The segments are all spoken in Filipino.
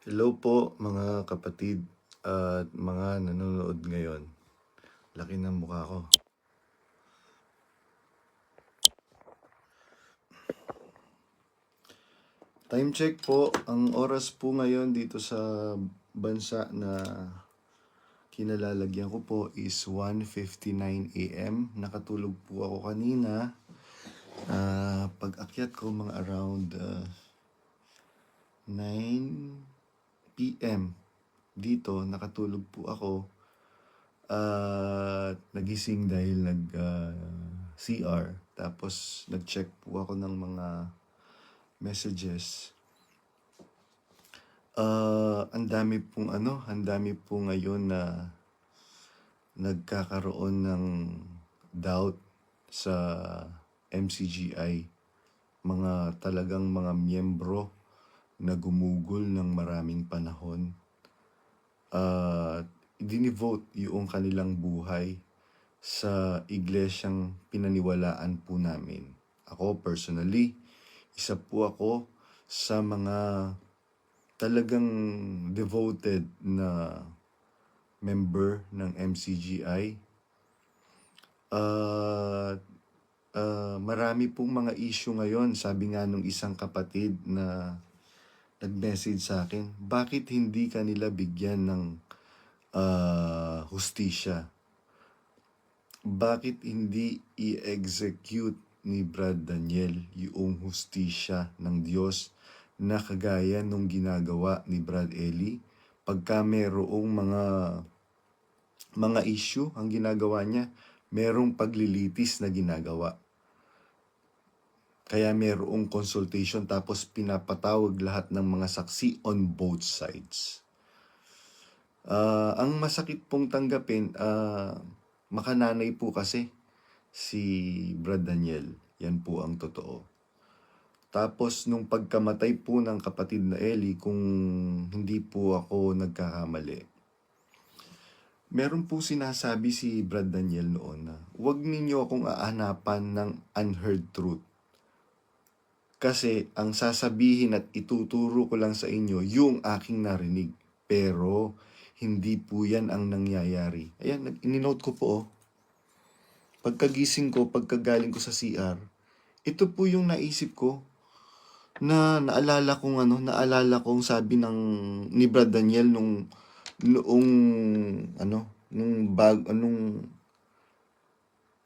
Hello po mga kapatid at mga nanonood ngayon. Laki ng mukha ko. Time check po, ang oras po ngayon dito sa bansa na kinalalagyan ko po is 1.59 a.m. Nakatulog po ako kanina. Ah, pag akyat ko mga around ah, 9 p.m. dito, nakatulog po ako. At nagising dahil nag ah, CR. Tapos nag-check po ako ng mga messages. Ah, ang dami pong ano, ang dami po ngayon na nagkakaroon ng doubt sa MCGI. Mga talagang mga miyembro na gumugol ng maraming panahon. At dinivote yung kanilang buhay sa iglesyang pinaniwalaan po namin. Ako personally, isa po ako sa mga talagang devoted na member ng MCGI. At ah, marami pong mga issue ngayon. Sabi nga nung isang kapatid na nag-message sa akin, bakit hindi kanila bigyan ng ah, hustisya? Bakit hindi i-execute ni Brad Daniel yung hustisya ng Diyos na kagaya nung ginagawa ni Brad Eli? Pagka merong mga mga issue ang ginagawa niya, merong paglilitis na ginagawa. Kaya merong consultation tapos pinapatawag lahat ng mga saksi on both sides. Ah, ang masakit pong tanggapin, ah, makananay po kasi si Brad Daniel. Yan po ang totoo. Tapos nung pagkamatay po ng kapatid na Eli, kung hindi po ako nagkakamali, meron po sinasabi si Brad Daniel noon na huwag ninyo akong aanapan ng unheard truth. Kasi ang sasabihin at ituturo ko lang sa inyo yung aking narinig. Pero hindi po yan ang nangyayari. Ayan, ininote ko po oh. Pagkagising ko, pagkagaling ko sa CR, ito po yung naisip ko na naalala kong ano, naalala kong sabi ng ni Brad Daniel nung noong ano, nung bag anong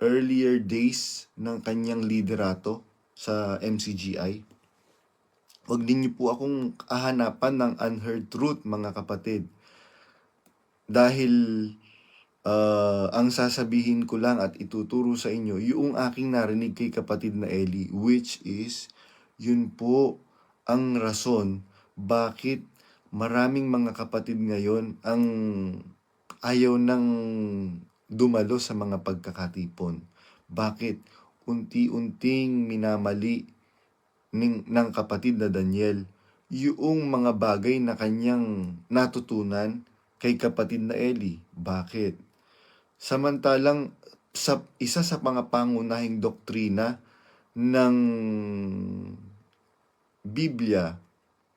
earlier days ng kanyang liderato sa MCGI. Huwag ninyo po akong ahanapan ng unheard truth, mga kapatid. Dahil ah, ang sasabihin ko lang at ituturo sa inyo, yung aking narinig kay kapatid na Eli, which is, yun po ang rason bakit maraming mga kapatid ngayon ang ayaw nang dumalo sa mga pagkakatipon. Bakit? Unti-unting minamali ng, ng kapatid na Daniel yung mga bagay na kanyang natutunan kay kapatid na Eli. Bakit? Samantalang sa isa sa mga pangunahing doktrina ng Biblia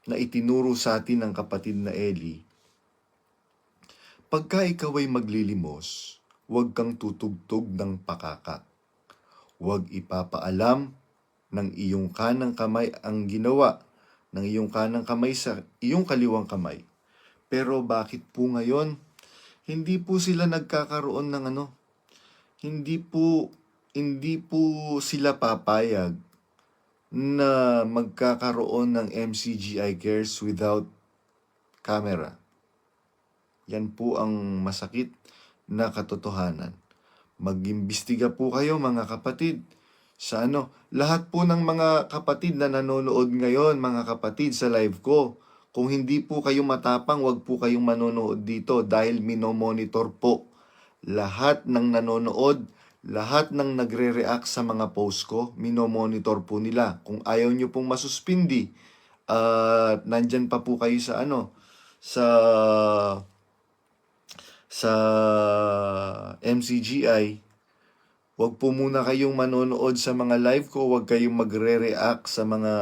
na itinuro sa atin ng kapatid na Eli, pagka ikaw ay maglilimos, huwag kang tutugtog ng pakaka. Huwag ipapaalam ng iyong kanang kamay ang ginawa ng iyong kanang kamay sa iyong kaliwang kamay. Pero bakit po ngayon, hindi po sila nagkakaroon ng ano, hindi po, hindi po sila papayag na magkakaroon ng MCGI cares without camera. Yan po ang masakit na katotohanan. Mag-imbestiga po kayo mga kapatid sa ano, lahat po ng mga kapatid na nanonood ngayon, mga kapatid sa live ko, kung hindi po kayo matapang, wag po kayong manonood dito dahil minomonitor po lahat ng nanonood, lahat ng nagre-react sa mga post ko, minomonitor po nila. Kung ayaw nyo pong masuspindi, at nandyan pa po kayo sa ano, sa sa MCGI, Huwag po muna kayong manonood sa mga live ko, huwag kayong magre-react sa mga